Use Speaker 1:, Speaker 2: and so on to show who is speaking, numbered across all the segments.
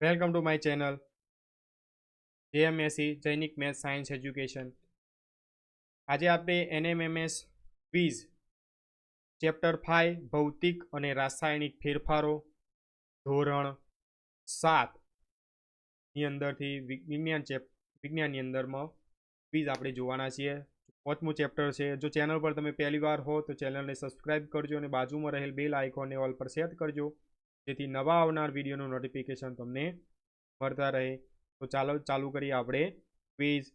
Speaker 1: Welcome to my channel. JMSC Jainik maths science education. આજે આપણે NMMS વીઝ chapter five ભૌતિક અને રાસાયણિક ફેરફારો, ધોરણ સાતની અંદરથી વિજ્ઞાન ચેપ, વિજ્ઞાનની અંદરમાં ક્વિઝ આપણે જોવાના છીએ. પાંચમું ચેપ્ટર છે. જો ચેનલ પર તમે પહેલી વાર હો તો ચેનલને સબસ્ક્રાઇબ કરજો અને બાજુમાં રહેલ બેલ આઇકોનને ઓલ પર સેટ કરજો. જેથી નવા આવનાર વિડીયોનું નોટિફિકેશન તમને મળતા રહે. તો ચાલો, ચાલુ કરીએ આપણે. ક્વિઝ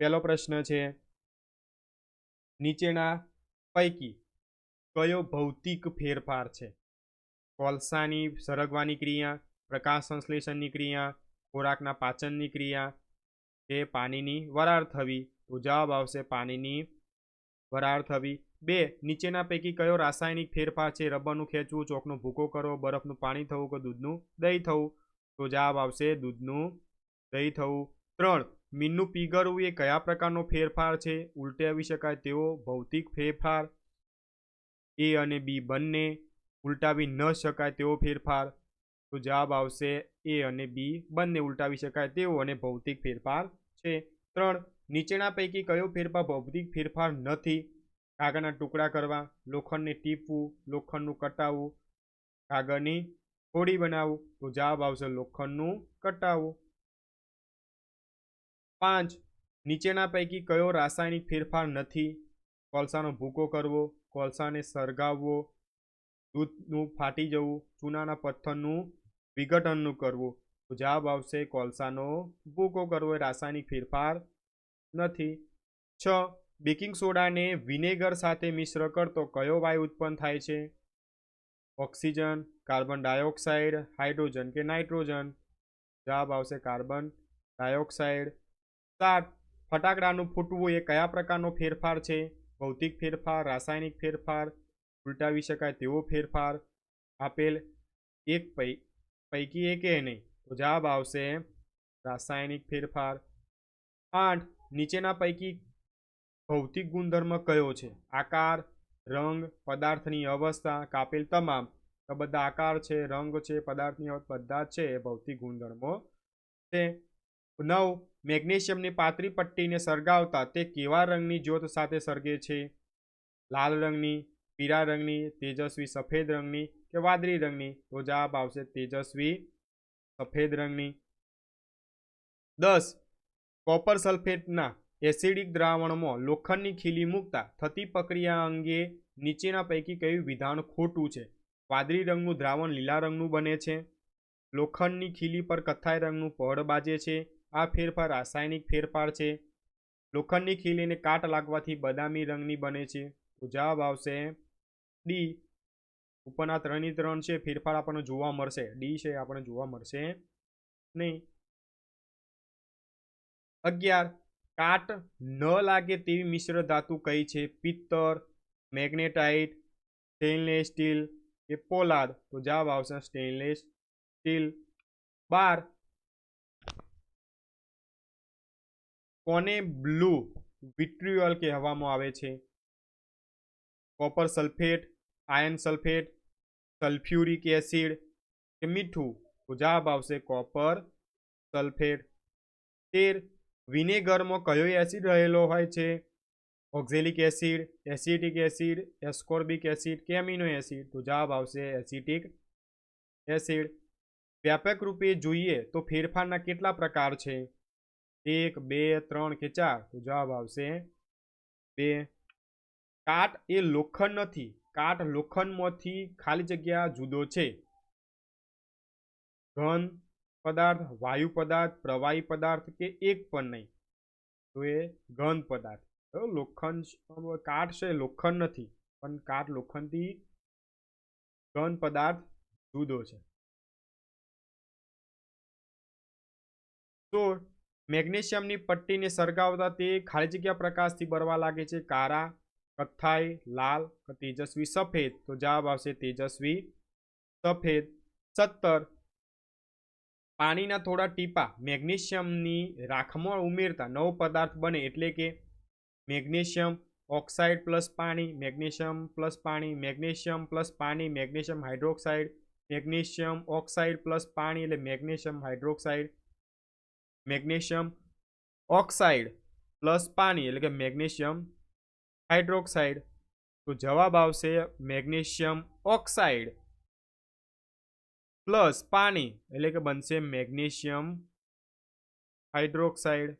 Speaker 1: પહેલો પ્રશ્ન છે, નીચેના પૈકી કયો ભૌતિક ફેરફાર છે? કોલસાની સરગવાની ક્રિયા, પ્રકાશ સંશ્લેષણની ક્રિયા, ખોરાકના પાચનની ક્રિયા, કે પાણીની વરાળ થવી? તો જવાબ આવશે પાણીની વરાળ થવી. બે, નીચેના પૈકી કયો રાસાયણિક ફેરફાર છે? રબરનું ખેંચવું ચોકનો ભૂકો કરવો, બરફનું પાણી થવું કે દૂધનું દહીં થવું? તો જવાબ આવશે દૂધનું દહીં થવું. ત્રણ, મીનનું પીગળવું એ કયા પ્રકારનો ફેરફાર છે? ઉલટાવી શકાય તેવો ભૌતિક ફેરફાર. એ અને બી બંને ઉલટાવી ન શકાય તેવો ફેરફાર. તો જવાબ આવશે એ અને બી બંને ઉલટાવી શકાય તેવો અને ભૌતિક ફેરફાર છે. ત્રણ, નીચેના પૈકી કયો ફેરફાર ભૌતિક ફેરફાર નથી? કાગળના ટુકડા કરવા, લોખંડને ટીપવું, લોખંડનું કટાવવું કાગળની હોડી બનાવવું, તો જવાબ આવશે લોખંડનું કટાવવું. પાંચ, નીચેના પૈકી કયો રાસાયણિક ફેરફાર નથી? કોલસાનો ભૂકો કરવો, કોલસાને સળગાવવો, દૂધનું ફાટી જવું, ચૂનાના પથ્થરનું વિઘટનનું કરવું. તો જવાબ આવશે કોલસાનો ભૂકો કરવો, એ રાસાયણિક ફેરફાર નથી. છ બેકિંગ સોડાને વિનેગર સાથે મિશ્ર કરતો કયો વાયુ ઉત્પન્ન થાય છે? ઓક્સિજન, કાર્બન ડાયોક્સાઇડ, હાઇડ્રોજન કે નાઇટ્રોજન? જવાબ આવશે કાર્બન ડાયોક્સાઇડ. સાત, ફટાકડાનું ફૂટવું એ કયા પ્રકારનો ફેરફાર છે? ભૌતિક ફેરફાર, રાસાયણિક ફેરફાર? ઉલટાવી શકાય તેવો ફેરફાર? આપેલ એક પૈ, પૈકી એકે નહીં, તો જવાબ આવશે રાસાયણિક ફેરફાર. આઠ, નીચેના પૈકી ભૌતિક ગુણધર્મ કયો છે? આકાર, રંગ, પદાર્થની અવસ્થા, કાપેલ તમામ. તો બધા આકાર છે, રંગ છે, પદાર્થની અવસ્થા, બધા છે એ ભૌતિક ગુણધર્મો છે. નવ, મેગ્નેશિયમની પાતળી પટ્ટીને સળગાવતા તે કેવા રંગની જ્યોત સાથે સળગે છે? લાલ રંગની, પીળા રંગની, તેજસ્વી સફેદ રંગની કે વાદળી રંગની? તો જવાબ આવશે તેજસ્વી સફેદ રંગની. દસ, કોપર સલ્ફેટના એસિડિક દ્રાવણમાં લોખંડની ખીલી મૂકતા થતી પ્રક્રિયા અંગે નીચેના પૈકી કયું વિધાન ખોટું છે? વાદળી રંગનું દ્રાવણ લીલા રંગનું બને છે. લોખંડની ખીલી પર કથ્થાઈ રંગનું પડ બાજે છે. આ ફેરફાર રાસાયણિક ફેરફાર છે. લોખંડની ખીલીને કાટ લાગવાથી બદામી રંગની બને છે. તો જવાબ આવશે ડી ઉપરના ત્રણની ત્રણ છે. ફેરફાર આપણને જોવા મળશે. ડી છે આપણને જોવા મળશે નહીં. અગિયાર. કાટ ન લાગે તેવી મિશ્ર ધાતુ કઈ છે? પિત્તર મેગ્નેટાઇટ, સ્ટેનલેસ સ્ટીલ કે પોલાદ? તો જવાબ આવશે સ્ટેનલેસ સ્ટીલ. બાર. કોને બ્લુ વિટ્રિયોલ કહેવામાં આવે છે? Copper sulphate iron sulphate, sulphuric acid કે મીઠું? તો જવાબ આવશે કોપર સલ્ફેટ. તેર. વિનેગરમાં કયો એસિડ રહેલો હોય છે? Oxalic acid, acetic acid, ascorbic acid કે એમિનો એસિડ? તો જવાબ આવશે એસિટિક એસિડ. વ્યાપક રૂપે જોઈએ તો ફેરફારના કેટલા પ્રકાર છે? એક, બે, ત્રણ કે ચાર? તો જવાબ આવશે બે. કાટ એ લોખંડ નથી. કાટ લોખંડમાંથી ખાલી જગ્યા જુદો છે. ઘન પદાર્થ, વાયુ પદાર્થ, પ્રવાહી પદાર્થ કે એક પણ નહીં. તો એ ઘન પદાર્થ. લોખંડ કાટ છે, લોખંડ નથી. પણ કાટ લોખંડથી ઘન પદાર્થ જુદો છે. તો મેગ્નેશિયમની પટ્ટીને સળગાવતા તે ખાલી જગ્યા પ્રકાશથી બરવા લાગે છે. કાળા, કથ્થાઈ, લાલ તેજસ્વી, સફેદ. તો જવાબ આવશે તેજસ્વી, સફેદ, સત્તર. પાણીના થોડા ટીપા મેગ્નેશિયમની રાખમાં ઉમેરતા નવો પદાર્થ બને એટલે કે મેગ્નેશિયમ ઓક્સાઇડ પ્લસ પાણી, મેગ્નેશિયમ પ્લસ પાણી, મેગ્નેશિયમ પ્લસ પાણી, magnesium hydroxide, magnesium oxide plus પાણી એટલે magnesium hydroxide, magnesium oxide plus પાણી એટલે કે મેગ્નેશિયમ હાઇડ્રોક્સાઇડ. તો જવાબ આવશે મેગ્નેશિયમ ઓક્સાઇડ. પ્લસ પાણી, એટલે કે બનશે મેગ્નેશિયમ હાઇડ્રોક્સાઇડ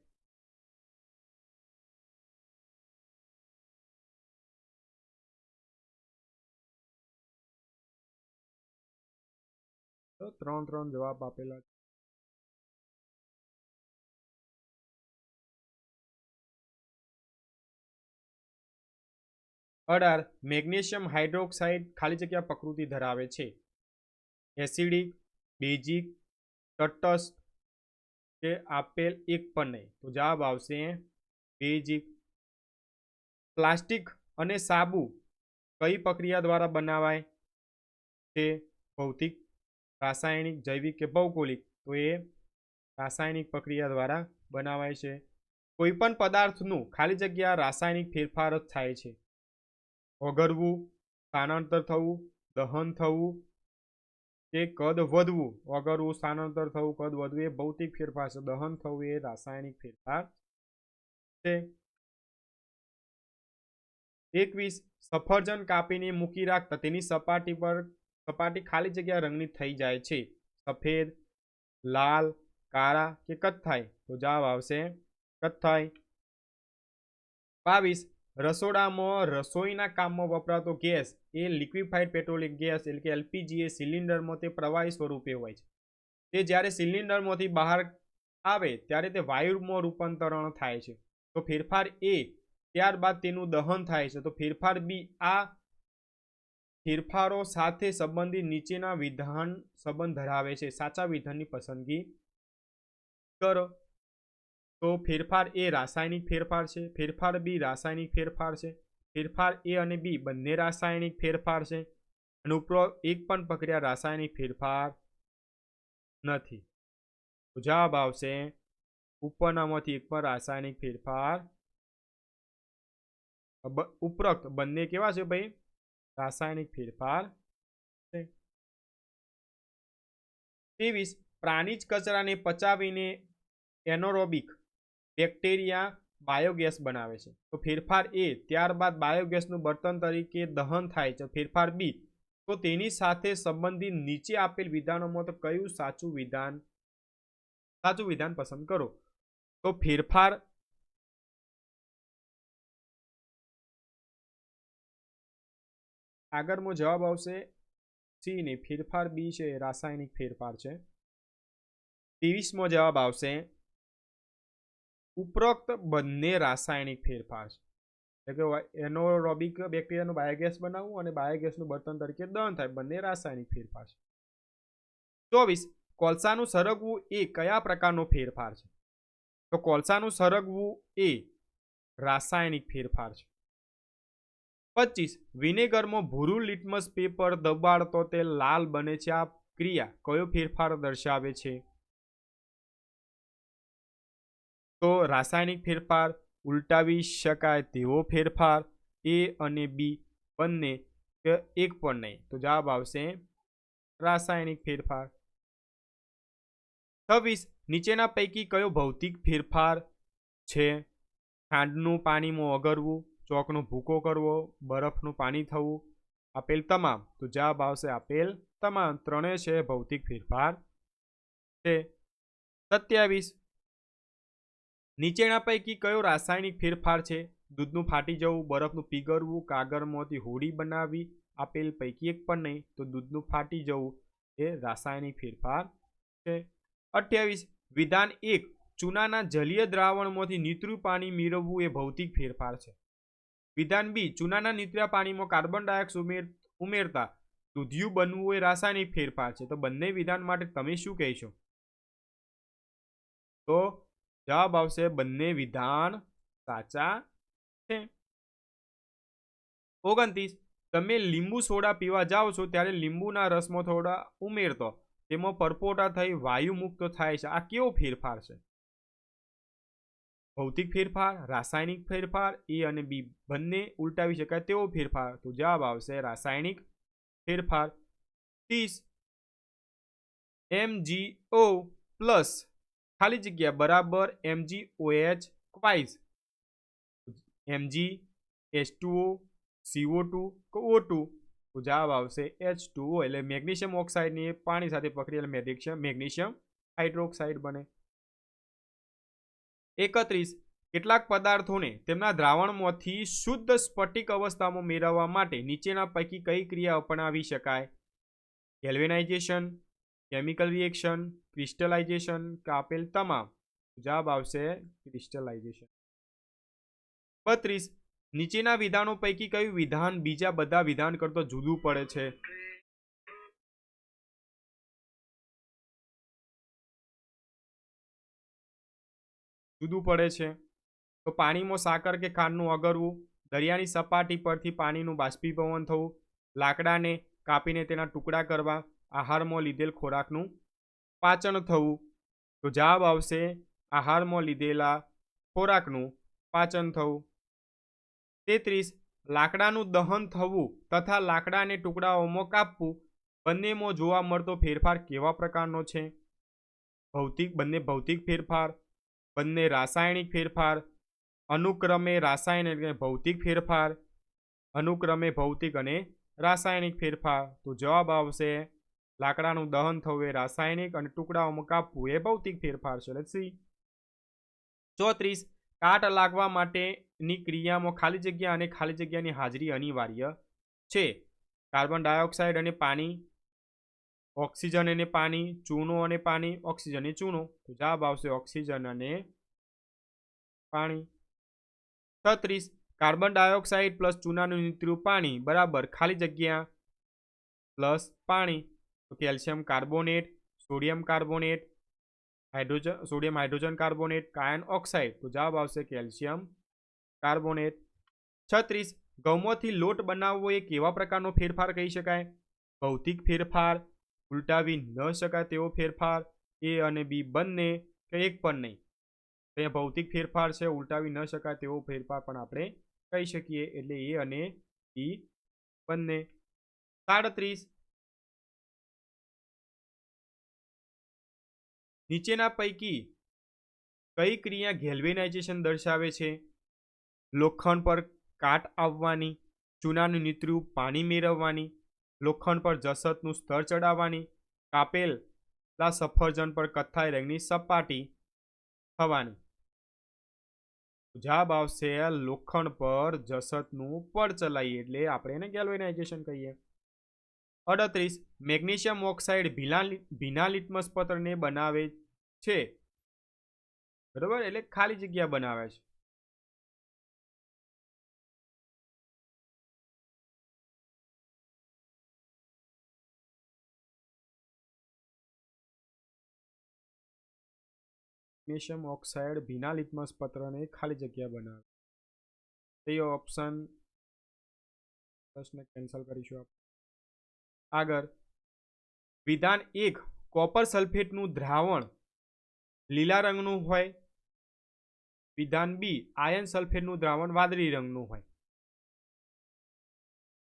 Speaker 1: તો ત્રણ ત્રણ જવાબ આપેલા છે. અઢાર, મેગ્નેશિયમ હાઇડ્રોક્સાઇડ ખાલી જગ્યા પ્રકૃતિ ધરાવે છે એસિડિક, બેઝિક તટસ્થ કે આપેલ એક પણ નહીં. તો જવાબ આવશે બેઝિક. પ્લાસ્ટિક અને સાબુ કઈ પ્રક્રિયા દ્વારા બનાવાય તે ભૌતિક, રાસાયણિક, જૈવિક કે ભૌગોલિક? તો એ રાસાયણિક પ્રક્રિયા દ્વારા બનાવાય છે. કોઈપણ પદાર્થનું ખાલી જગ્યા રાસાયણિક ફેરફાર જ થાય છે. ઓગરવું, સ્થાનાંતર થવું, દહન થવું કે કદ વધવું? વગરવું સ્થાનાંતર થવું, કદ વધવું એ ભૌતિક ફેરફાર છે. દહન થવું એ રાસાયણિક ફેરફાર છે. એકવીસ, સફરજન કાપીને મૂકી રાખતા તેની સપાટી પર, સપાટી ખાલી જગ્યા રંગની થઈ જાય છે. સફેદ, લાલ, કાળા કે કથ્થાઈ તો જવાબ આવશે કથ્થાઈ બાવીસ રસોડામાં રસોઈના કામમાં વપરાતો ગેસ એ લિક્વિફાઈડ પેટ્રોલિક ગેસ એટલે કે એલપીજી એ સિલિન્ડરમાં તે પ્રવાહી સ્વરૂપે હોય છે. તે જ્યારે સિલિન્ડરમાંથી બહાર આવે ત્યારે તે વાયુમાં રૂપાંતરણ થાય છે. તો ફેરફાર એ, ત્યારબાદ તેનું દહન થાય છે. તો ફેરફાર બી આ ફેરફારો સાથે સંબંધિત નીચેના વિધાન સંબંધ ધરાવે છે. સાચા વિધાનની પસંદગી કરો. તો ફેરફાર એ રાસાયણિક ફેરફાર છે. ફેરફાર બી રાસાયણિક ફેરફાર છે. ફેરફાર એ અને બી બંને રાસાયણિક ફેરફાર છે. અને ઉપરોક્ત એક પણ પ્રક્રિયા રાસાયણિક ફેરફાર નથી. જવાબ આવશે ઉપરનામાંથી એક પણ રાસાયણિક ફેરફાર. ઉપરોક્ત બંને કેવા છે ભાઈ? રાસાયણિક ફેરફાર છે. ત્રેવીસ, પ્રાણીજ કચરાને પચાવીને એનોરોબિક બેક્ટેરિયા બાયોગેસ બનાવે છે. તો ફેરફાર એ, ત્યારબાદ બાયોગેસનું બર્તન તરીકે દહન થાય છે. ફેરફાર બી. તો તેની સાથે સંબંધિત નીચે આપેલ વિધાનોમાં તો કયું સાચું વિધાન સાચું વિધાન પસંદ કરો? તો ફેરફાર આગળનો જવાબ આવશે સી ને. ફેરફાર બી છે, રાસાયણિક ફેરફાર છે. ત્રેવીસમો જવાબ આવશે ઉપરોક્ત બંને રાસાયણિક ફેરફાર છે. એટલે કે એનોરોબિક બેક્ટેરિયાનું બાયોગેસ બનાવવું અને બાયોગેસનું બર્તન તરીકે દહન થાય, બંને રાસાયણિક ફેરફાર છે. ચોવીસ, કોલસાનું સરગવું એ કયા પ્રકારનો ફેરફાર છે? તો કોલસાનું સરગવું એ રાસાયણિક ફેરફાર છે. પચીસ, વિનેગરમાં ભૂરું લિટમસ પેપર દબાડતો તે લાલ બને છે. આ ક્રિયા કયો ફેરફાર દર્શાવે છે? તો રાસાયણિક ફેરફાર ઉલટાવી શકાય તેવો ફેરફાર, એ અને બી બંને એક પણ નહીં. તો જવાબ આવશે રાસાયણિક ફેરફાર. છવ્વીસ, નીચેના પૈકી કયો ભૌતિક ફેરફાર છે? ખાંડનું પાણીમાં ઓગળવું ચોકનો ભૂકો કરવો, બરફનું પાણી થવું, આપેલ તમામ. તો જવાબ આવશે આપેલ તમામ. ત્રણેય છે ભૌતિક ફેરફાર છે. સત્યાવીસ નીચેના પૈકી કયો રાસાયણિક ફેરફાર છે? દૂધનું ફાટી જવું, બરફનું પીગળવું, કાગળમાંથી હોડી બનાવવી, આપેલ પૈકી એક પણ નહીં, તો દૂધનું ફાટી જવું એ રાસાયણિક ફેરફાર છે. અઠ્યાવીસ, વિધાન એક, ચૂનાના જલીય દ્રાવણમાંથી નીતરું પાણી મેળવવું એ ભૌતિક ફેરફાર છે. વિધાન બી, ચૂનાના નીતર્યા પાણીમાં કાર્બન ડાયોક્સાઇડ ઉમેર, ઉમેરતા દૂધિયું બનવું એ રાસાયણિક ફેરફાર છે. તો બંને વિધાન માટે તમે શું કહેશો? તો જવાબ આવશે બંને વિધાન સાચા છે. ઓગણત્રીસ. તમે લીંબુ સોડા પીવા જાઓ છો ત્યારે લીંબુના રસમાં થોડા ઉમેરતો. તેમાં પરપોટા થઈ વાયુ મુક્ત થાય છે. આ કેવો ફેરફાર છે? ભૌતિક ફેરફાર, રાસાયણિક ફેરફાર, એ અને બી બંને ઉલટાવી શકાય તેવો ફેરફાર. તો જવાબ આવશે રાસાયણિક ફેરફાર. ત્રીસ. એમજીઓ પ્લસ ખાલી જગ્યા બરાબર MGOH twice MG H two O CO two O two તો જવાબ આવશે એચ ટુઓ એટલે મેગ્નેશિયમ ઓક્સાઇડની પાણી સાથે પકડી મેગ્નેશિયમ મેગ્નેશિયમ હાઇડ્રોક્સાઇડ બને. એકત્રીસ, કેટલાક પદાર્થોને તેમના દ્રાવણમાંથી શુદ્ધ સ્ફટિક અવસ્થામાં મેળવવા માટે નીચેના પૈકી કઈ ક્રિયા અપનાવી શકાય? ગેલ્વેનાઇઝેશન કેમિકલ રિએક્શન ક્રિસ્ટલાઇઝેશન કે આપેલ તમામ. જવાબ આવશે ક્રિસ્ટલાઇઝેશન બત્રીસ. નીચેના વિધાનો પૈકી કયું વિધાન બીજા બધા વિધાન કરતો જુદું પડે છે? જુદું પડે છે. તો પાણીમાં સાકર કે ખાંડનું અગરવું, દરિયાની સપાટી પરથી પાણીનું બાષ્પીભવન થવું, લાકડાને કાપીને તેના ટુકડા કરવા આહારમાં લીધેલ ખોરાકનું પાચન થવું. તો જવાબ આવશે, આહારમાં લીધેલા ખોરાકનું પાચન થવું. તેત્રીસ, લાકડાનું દહન થવું તથા લાકડાને ટુકડાઓમાં કાપવું બંનેમાં જોવા મળતો ફેરફાર કેવા પ્રકારનો છે? ભૌતિક, બંને ભૌતિક ફેરફાર, બંને રાસાયણિક ફેરફાર, અનુક્રમે રાસાયણિક અને ભૌતિક ફેરફાર, અનુક્રમે ભૌતિક અને રાસાયણિક ફેરફાર. તો જવાબ આવશે લાકડાનું દહન થવું એ રાસાયણિક અને ટુકડાઓમાં કાપવું એ ભૌતિક ફેરફાર છે. એટલે સી ચોત્રીસ, કાટ લાગવા માટેની ક્રિયામાં ખાલી જગ્યા અને ખાલી જગ્યાની હાજરી અનિવાર્ય છે. કાર્બન ડાયોક્સાઇડ અને પાણી, ઓક્સિજન અને પાણી, ચૂનો અને પાણી, ઓક્સિજન અને ચૂનો. તો જવાબ આવશે ઓક્સિજન અને પાણી. છત્રીસ, કાર્બન ડાયોક્સાઇડ પ્લસ ચૂનાનું નીતરું પાણી, બરાબર ખાલી જગ્યા પ્લસ પાણી. તો calcium carbonate, sodium carbonate hydrogen sodium hydrogen carbonate, કાયન oxide. તો જવાબ આવશે કેલ્શિયમ કાર્બોનેટ. છત્રીસ ઘઉંમાંથી લોટ બનાવવો એ કેવા પ્રકારનો ફેરફાર કહી શકાય? ભૌતિક ફેરફાર, ઉલટાવી ન શકાય તેવો ફેરફાર, એ અને બી બંને કે એક પણ નહીં. અહીંયા ભૌતિક ફેરફાર છે, ઉલટાવી ન શકાય તેવો ફેરફાર પણ આપણે કહી શકીએ. એટલે એ અને બી બંને. સાડત્રીસ નીચેના પૈકી કઈ ક્રિયા ગેલ્વેનાઇઝેશન દર્શાવે છે? લોખંડ પર કાટ આવવાની, ચૂનાનું નીતર્યું પાણી મેળવવાની, લોખંડ પર જસતનું સ્તર ચડાવવાની, કાપેલા સફરજન પર કથ્થાઈ રંગની સપાટી થવાની. જવાબ આવશે લોખંડ પર જસતનું પડ ચલાવીએ એટલે આપણે એને ગેલ્વેનાઇઝેશન કહીએ. અડત્રીસ, મેગ્નેશિયમ ઓક્સાઇડ ભીના ભીના લિટમસ પત્રને બનાવે છે. બરાબર? એટલે ખાલી જગ્યા બનાવે છે. મેગ્નેશિયમ ઓક્સાઇડ ભીના લિટમસ પત્રને ખાલી જગ્યા બનાવે. તે ઓપ્શન પ્રશ્ન કેન્સલ કરીશું આપણે. આગળ. વિધાન એક, કોપર સલ્ફેટનું દ્રાવણ લીલા રંગનું હોય. વિધાન બી, આયન સલ્ફેટનું દ્રાવણ વાદળી રંગનું હોય.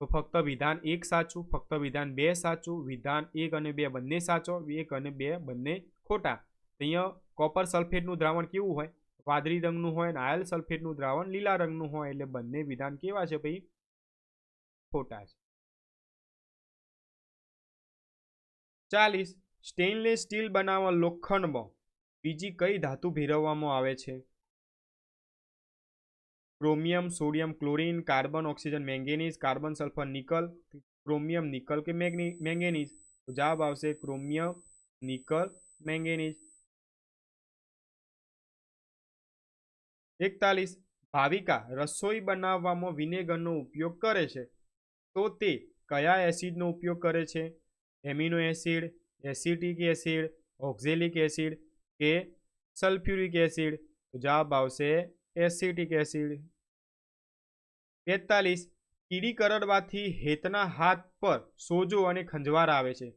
Speaker 1: તો ફક્ત વિધાન એક સાચું, ફક્ત વિધાન બે સાચું, વિધાન એક અને બે બંને સાચો, એક અને બે બંને ખોટા. અહીંયા કોપર સલ્ફેટનું દ્રાવણ કેવું હોય? વાદળી રંગનું હોય અને આયલ સલ્ફેટનું દ્રાવણ લીલા રંગનું હોય, એટલે બંને વિધાન કેવા છે ભાઈ? ખોટા છે. ચાલીસ સ્ટેનલેસ સ્ટીલ બનાવવા લોખંડમાં. બીજી કઈ ધાતુ ભેરવવામાં આવે છે? Chromium, sodium, chlorine, carbon, oxygen, manganese, carbon, sulphur, nickel. Chromium, nickel કે મેંગેનીઝ? જવાબ આવશે ક્રોમિયમ, નિકલ, મેંગેનીઝ. એકતાલીસ, ભાવિકા રસોઈ બનાવવામાં વિનેગરનો ઉપયોગ કરે છે. તો તે કયા એસિડનો ઉપયોગ કરે છે? Amino acid, acetic acid, oxalic acid કે સલ્ફ્યુરિક એસિડ. તો જવાબ આવશે એસિટિક એસિડ. બેતાલીસ કીડી કરડવાથી હેતના હાથ પર સોજો અને ખંજવાર આવે છે.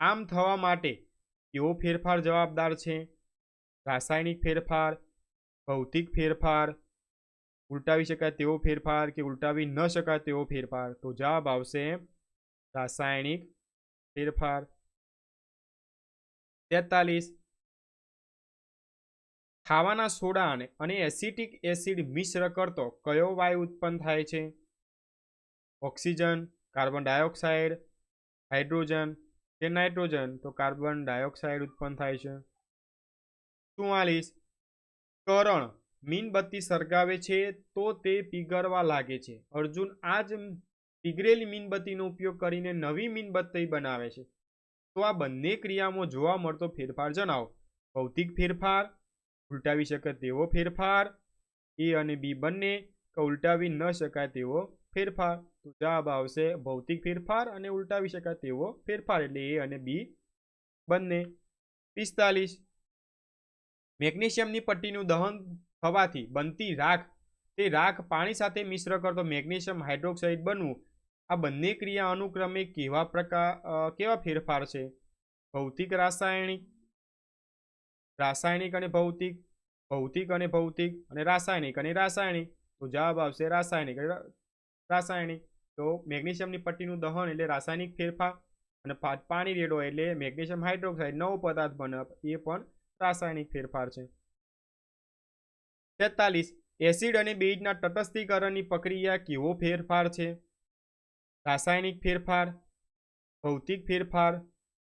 Speaker 1: આમ થવા માટે કેવો ફેરફાર જવાબદાર છે? રાસાયણિક ફેરફાર, ભૌતિક ફેરફાર, ઉલટાવી શકાય તેવો ફેરફાર કે ઉલટાવી ન શકાય તેવો ફેરફાર? તો જવાબ આવશે રાસાયણિક ફેરફાર. તેતાલીસ. ખાવાના સોડા અને એસિટિક એસિડ મિશ્ર કરતો કયો વાયુ ઉત્પન્ન થાય છે? ઓક્સિજન, કાર્બન ડાયોક્સાઇડ, હાઇડ્રોજન કે નાઇટ્રોજન? તો કાર્બન ડાયોક્સાઇડ ઉત્પન્ન થાય છે. ચુમ્માલીસ કરણ મીણબત્તી સળગાવે છે તો તે પીગળવા લાગે છે. અર્જુન, આ જ પીગળેલી મીણબત્તીનો ઉપયોગ કરીને નવી મીણબત્તી બનાવે છે. તો આ બંને ક્રિયામાં જોવા મળતો ફેરફાર જણાવો. ભૌતિક ફેરફાર, ઉલટાવી શકે તેવો ફેરફાર, એ અને બી બંને કે ઉલટાવી ન શકાય તેવો ફેરફાર. તો જવાબ આવશે ભૌતિક ફેરફાર અને ઉલટાવી શકાય તેવો ફેરફાર એટલે એ અને બી બંને. પિસ્તાલીસ. મેગ્નેશિયમની પટ્ટીનું દહન થવાથી બનતી રાખ. તે રાખ પાણી સાથે મિશ્ર કરતો મેગ્નેશિયમ હાઇડ્રોક્સાઇડ બનવું. આ બંને ક્રિયા અનુક્રમે કેવા પ્રકાર કેવા ફેરફાર છે? ભૌતિક, રાસાયણિક? રાસાયણિક અને ભૌતિક? ભૌતિક અને ભૌતિક? અને રાસાયણિક અને રાસાયણિક? તો જવાબ આવશે રાસાયણિક રાસાયણિક. તો મેગ્નેશિયમની પટ્ટીનું દહન એટલે રાસાયણિક ફેરફાર અને પાણી રેડો એટલે મેગ્નેશિયમ હાઇડ્રોક્સાઇડ, નવો પદાર્થ બને, એ પણ રાસાયણિક ફેરફાર છે. તેતાલીસ એસિડ અને બેઝના તટસ્થીકરણની પ્રક્રિયા કેવો ફેરફાર છે? રાસાયણિક ફેરફાર, ભૌતિક ફેરફાર,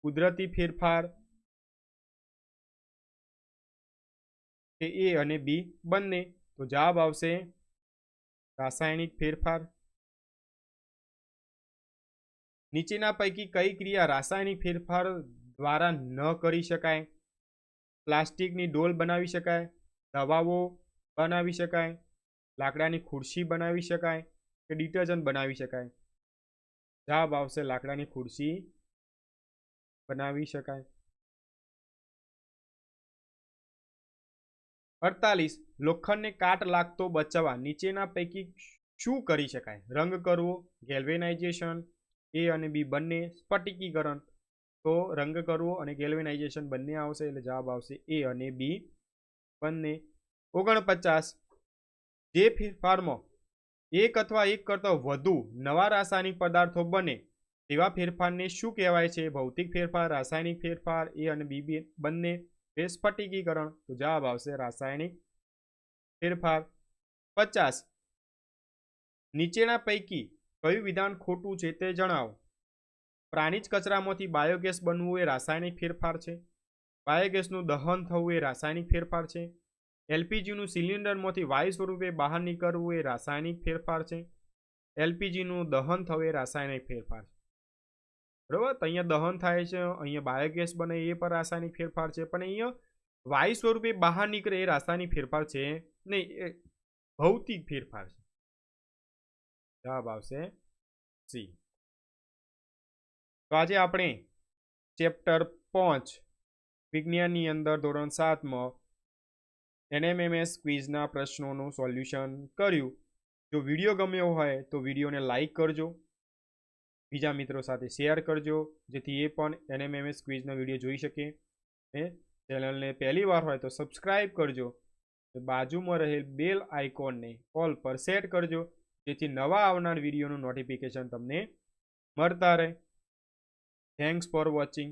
Speaker 1: કુદરતી ફેરફાર એ અને બી બંને. તો જવાબ આવશે રાસાયણિક ફેરફાર. નીચેના પૈકી કઈ ક્રિયા રાસાયણિક ફેરફાર દ્વારા ન કરી શકાય? પ્લાસ્ટિકની ડોલ બનાવી શકાય, દવાઓ બનાવી શકાય, લાકડાની ખુરશી બનાવી શકાય કે ડિટર્જન્ટ બનાવી શકાય? જવાબ આવશે લાકડાની ખુરશી બનાવી શકાય. અડતાલીસ, લોખંડને કાટ લાગતો બચાવવા નીચેના પૈકી શું કરી શકાય? રંગ કરવો, ગેલ્વેનાઇઝેશન, એ અને બી બંને સ્ફટિકીકરણ. તો રંગ કરવો અને ગેલ્વેનાઇઝેશન બંને આવશે એટલે જવાબ આવશે એ અને બી બંને. ઓગણપચાસ, જે ફેરફારમાં એક અથવા એક કરતાં વધુ નવા રાસાયણિક પદાર્થો બને તેવા ફેરફારને શું કહેવાય છે? ભૌતિક ફેરફાર, રાસાયણિક ફેરફાર, એ અને બી બંને સ્ફટિકીકરણ તો જવાબ આવશે રાસાયણિક ફેરફાર. પચાસ. નીચેના પૈકી કયું વિધાન ખોટું છે તે જણાવો. પ્રાણીજ કચરામાંથી બાયોગેસ બનવું એ રાસાયણિક ફેરફાર છે. બાયોગેસનું દહન થવું એ રાસાયણિક ફેરફાર છે. એલપીજીનું સિલિન્ડરમાંથી વાયુ સ્વરૂપે બહાર નીકળવું એ રાસાયણિક ફેરફાર છે. એલપીજીનું દહન થવું એ રાસાયણિક ફેરફાર છે. બરાબર? અહીંયા દહન થાય છે, અહીંયા બાયોગેસ બને એ પણ રાસાયણિક ફેરફાર છે, પણ અહીંયા વાયુ સ્વરૂપે બહાર નીકળે એ રાસાયણિક ફેરફાર છે નહીં, એ ભૌતિક ફેરફાર છે. જવાબ આવશે સી. તો આજે આપણે ચેપ્ટર પાંચ વિજ્ઞાનની અંદર ધોરણ સાતમાં એનએમએમએસ ક્વિઝના પ્રશ્નોનું સોલ્યુશન કર્યું. જો વીડિયો ગમ્યો હોય તો વિડીયોને લાઇક કરજો. બીજા મિત્રો સાથે શેર કરજો, જેથી એ પણ એનએમએમએસ ક્વિઝનો વીડિયો જોઈ શકે. એ ચેનલને પહેલી વાર હોય તો સબસ્ક્રાઇબ કરજો. બાજુમાં રહેલ બેલ આઇકોનને ઓલ પર સેટ કરજો, જેથી નવા આવનાર વિડીયોનું નોટિફિકેશન તમને મળતા રહે. Thanks for watching.